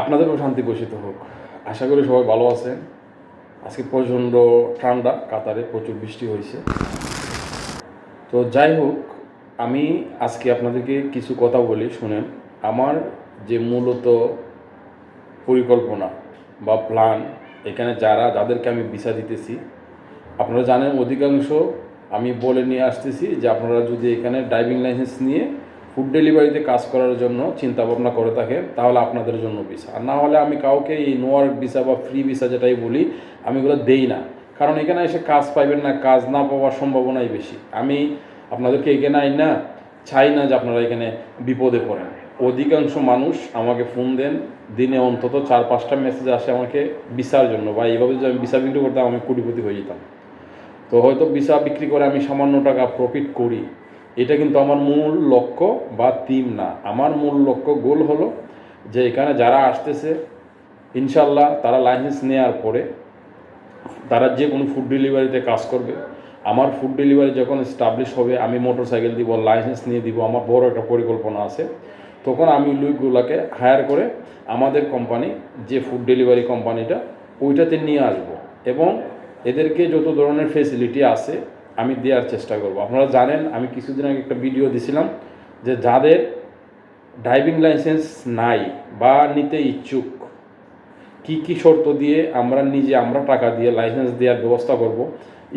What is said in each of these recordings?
আপনাদেরও শান্তি পোষিত হোক। আশা করি সবাই ভালো আছেন আজকে প্রচণ্ড ঠান্ডা, কাতারে প্রচুর বৃষ্টি হয়েছে। তো যাই হোক, আমি আজকে আপনাদেরকে কিছু কথা বলি, শুনেন। আমার যে মূলত পরিকল্পনা বা প্ল্যান এখানে যারা, যাদেরকে আমি ভিসা দিতেছি, আপনারা জানেন অধিকাংশ আমি বলে নিয়ে আসতেছি যে আপনারা যদি এখানে ড্রাইভিং লাইসেন্স নিয়ে ফুড ডেলিভারিতে কাজ করার জন্য চিন্তা ভাবনা করে থাকে, তাহলে আপনাদের জন্য ভিসা আর না হলে আমি কাউকে এই নোয়ার ভিসা বা ফ্রি ভিসা যেটাই বলি, আমি এগুলো দেই না। কারণ এখানে এসে কাজ পাইবেন না, কাজ না পাওয়ার সম্ভাবনাই বেশি। আমি আপনাদেরকে এখানে আই না, চাই না যে আপনারা এখানে বিপদে পড়েন। অধিকাংশ মানুষ আমাকে ফোন দেন, দিনে অন্তত চার, পাঁচটা মেসেজ আসে আমাকে ভিসার জন্য। বা এইভাবে যদি আমি ভিসা বিক্রি করতাম, আমি কোটিপতি হয়ে যেতাম। তো হয়তো ভিসা বিক্রি করে আমি সামান্য টাকা প্রফিট করি। এটা কিন্তু আমার মূল লক্ষ্য বা থিম না। আমার মূল লক্ষ্য গোল হলো যে এখানে যারা আসতেছে ইনশাল্লাহ তারা লাইসেন্স নেওয়ার পরে তারা যে কোনো ফুড ডেলিভারিতে কাজ করবে। আমার ফুড ডেলিভারি যখন স্টাবলিশ হবে, আমি মোটর সাইকেল দিব লাইসেন্স নিয়ে দিব, আমার বড় একটা পরিকল্পনা আছে। তখন আমি লুইগুলাকে হায়ার করে আমাদের কোম্পানি যে ফুড ডেলিভারি কোম্পানিটা ওইটাতে নিয়ে আসব। এবং এদেরকে যত ধরনের ফেসিলিটি আছে আমি দেওয়ার চেষ্টা করব। আপনারা জানেন, আমি কিছুদিন আগে একটা ভিডিও দিছিলাম যে যাদের ড্রাইভিং লাইসেন্স নাই বা নিতে ইচ্ছুক, কি কি শর্ত দিয়ে আমরা নিজে আমরা টাকা দিয়ে লাইসেন্স দেওয়ার ব্যবস্থা করব,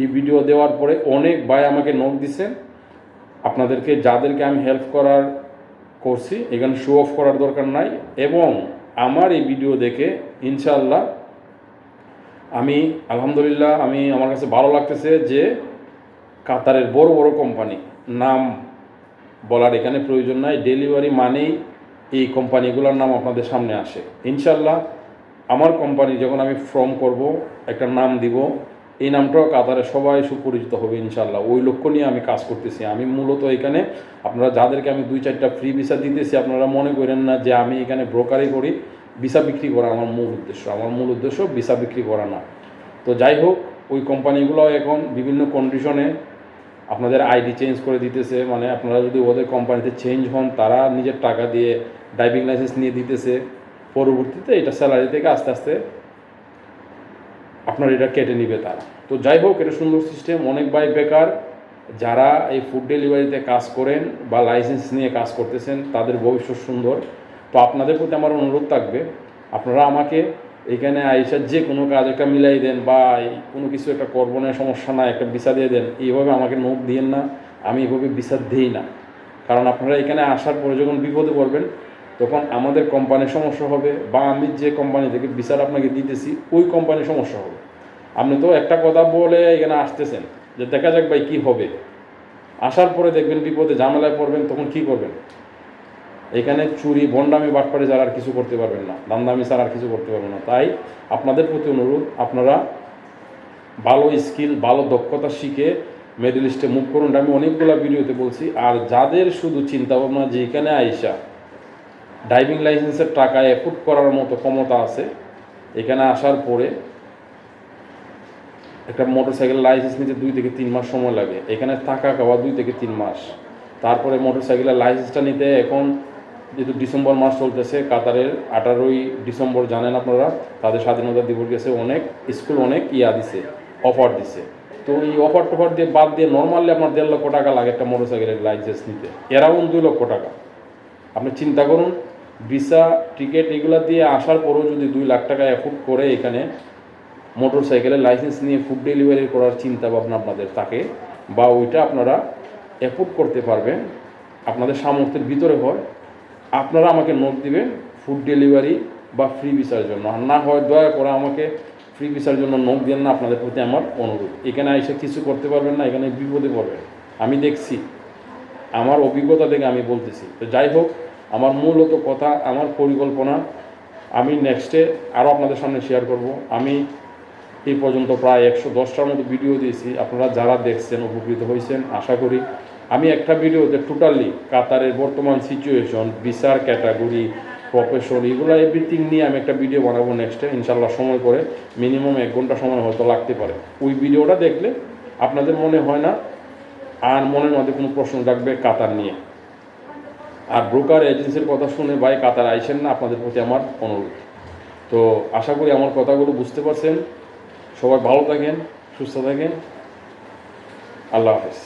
এই ভিডিও দেওয়ার পরে অনেক ভাই আমাকে নোট দিছেন, আপনাদেরকে, যাদেরকে আমি হেল্প করার করছি, এখানে শো অফ করার দরকার নাই এবং আমার এই ভিডিও দেখে ইনশাল্লাহ আমি, আলহামদুলিল্লাহ, আমি আমার কাছে ভালো লাগতেছে যে কাতারের বড় বড় কোম্পানি। নাম বলার এখানে প্রয়োজন নাই। ডেলিভারি মানেই এই কোম্পানিগুলোর নাম আপনাদের সামনে আসে। ইনশাল্লাহ আমার কোম্পানি যখন আমি ফর্ম করব, একটা নাম দিব, এই নামটাও কাতারে সবাই সুপরিচিত হবে ইনশাল্লাহ ওই লক্ষ্য নিয়ে আমি কাজ করতেছি। আমি মূলত এখানে আপনারা যাদেরকে আমি দুই চারটা ফ্রি ভিসা দিতেছি, আপনারা মনে করেন না যে আমি এখানে ব্রোকারি করি। ভিসা বিক্রি করা আমার মূল উদ্দেশ্য। আমার মূল উদ্দেশ্য ভিসা বিক্রি করা না। তো যাই হোক, ওই কোম্পানিগুলো এখন বিভিন্ন কন্ডিশনে আপনাদের আইডি চেঞ্জ করে দিতেছে মানে আপনারা যদি ওদের কোম্পানিতে চেঞ্জ হন, তারা নিজের টাকা দিয়ে ড্রাইভিং লাইসেন্স নিয়ে দিতেছে। পরবর্তীতে এটা স্যালারি থেকে আস্তে আস্তে আপনার এটা কেটে নিবে তারা। তো যাই হোক, এটা সুন্দর সিস্টেম অনেক বাই বেকার, যারা এই ফুড ডেলিভারিতে কাজ করেন বা লাইসেন্স নিয়ে কাজ করতেছেন, তাদের ভবিষ্যৎ সুন্দর। তো আপনাদের প্রতি আমার অনুরোধ থাকবে, আপনারা আমাকে এখানে আইসার যে কোনো কাজ একটা মিলাই দেন বা কোনো কিছু একটা করব না, সমস্যা না একটা ভিসা দিয়ে দেন, এইভাবে আমাকে নোট দিয়েন না, আমি এভাবে ভিসা দিই না। কারণ আপনারা এখানে আসার পরে যখন বিপদে পড়বেন, তখন আমাদের কোম্পানির সমস্যা হবে বা আমি যে কোম্পানি থেকে বিচার আপনাকে দিতেছি, ওই কোম্পানির সমস্যা হবে। আপনি তো একটা কথা বলে এখানে আসতেছেন যে দেখা যাক ভাই কী হবে। আসার পরে দেখবেন বিপদে ঝামেলায় পড়বেন, তখন কি করবেন? এখানে চুরি বন্ডামি বাটপাড়ে যারা আর কিছু করতে পারবেন না। দামদামি ছাড়া আর কিছু করতে পারবেন না। তাই আপনাদের প্রতি অনুরোধ, আপনারা ভালো স্কিল, ভালো দক্ষতা শিখে মিডল ইস্টে মুভ করুন। আমি অনেকগুলো ভিডিওতে বলছি, আর যাদের শুধু চিন্তা ভাবনা যে এখানে আইসা ড্রাইভিং লাইসেন্সের টাকা অ্যাপুট করার মতো ক্ষমতা আছে, এখানে আসার পরে একটা মোটর সাইকেল লাইসেন্স নিতে দুই থেকে তিন মাস সময় লাগে। এখানে থাকা খাওয়া দুই থেকে তিন মাস। তারপরে মোটর সাইকেলের লাইসেন্সটা নিতে এখন যেহেতু ডিসেম্বর মাস চলতেছে, কাতারের আঠারোই ডিসেম্বর জানেন আপনারা, তাদের স্বাধীনতা দিবস গেছে, অনেক স্কুল অনেক ইয়া দিছে, অফার দিছে। তো এই অফার টফার দিয়ে বাদ দিয়ে নর্মালি আপনার দেড় লক্ষ টাকা লাগে একটা মোটর সাইকেলের লাইসেন্স নিতে। এরাউন্ড দুই লক্ষ টাকা। আপনি চিন্তা করুন ভিসা টিকিট এগুলো দিয়ে আসার পরেও যদি দুই লাখ টাকা অ্যাফোর্ড করে এখানে মোটর সাইকেলের লাইসেন্স নিয়ে ফুড ডেলিভারি করার চিন্তা ভাবনা আপনাদের থাকে, বা ওইটা আপনারা অ্যাফোর্ড করতে পারবেন, আপনাদের সামর্থ্যের ভিতরে হয়। আপনারা আমাকে নোট দিবেন ফুড ডেলিভারি বা ফ্রি ভিসার জন্য। আর না হয় দয়া করে আমাকে ফ্রি ভিসার জন্য নোট দেন না, আপনাদের প্রতি আমার অনুরোধ। এখানে এসে কিছু করতে পারবেন না, এখানে বিপদে পড়বেন। আমি দেখছি। আমার অভিজ্ঞতা থেকে আমি বলতেছি। তো যাই হোক, আমার মূলত কথা, আমার পরিকল্পনা, আমি নেক্সটে আরও আপনাদের সামনে শেয়ার করব। আমি এই পর্যন্ত প্রায় একশো দশটার মতো ভিডিও দিয়েছি। আপনারা যারা দেখছেন, উপকৃত হয়েছেন, আশা করি আমি একটা ভিডিওতে টোটালি কাতারের বর্তমান সিচুয়েশন বিচার ক্যাটাগরি প্রফেশন এগুলো এভরিথিং নিয়ে আমি একটা ভিডিও বানাবো নেক্সটে ইনশাল্লাহ সময় করে মিনিমাম এক ঘণ্টা সময় হয়তো লাগতে পারে। ওই ভিডিওটা দেখলে আপনাদের মনে হয় না, আর মনের মধ্যে কোনো প্রশ্ন থাকবে কাতার নিয়ে। আর ব্রোকার এজেন্সির কথা শুনে ভাই কাতার আইসেন না, আপনাদের প্রতি আমার অনুরোধ। তো আশা করি আমার কথাগুলো বুঝতে পারছেন। সবাই ভালো থাকেন, সুস্থ থাকেন। আল্লাহ হাফেজ।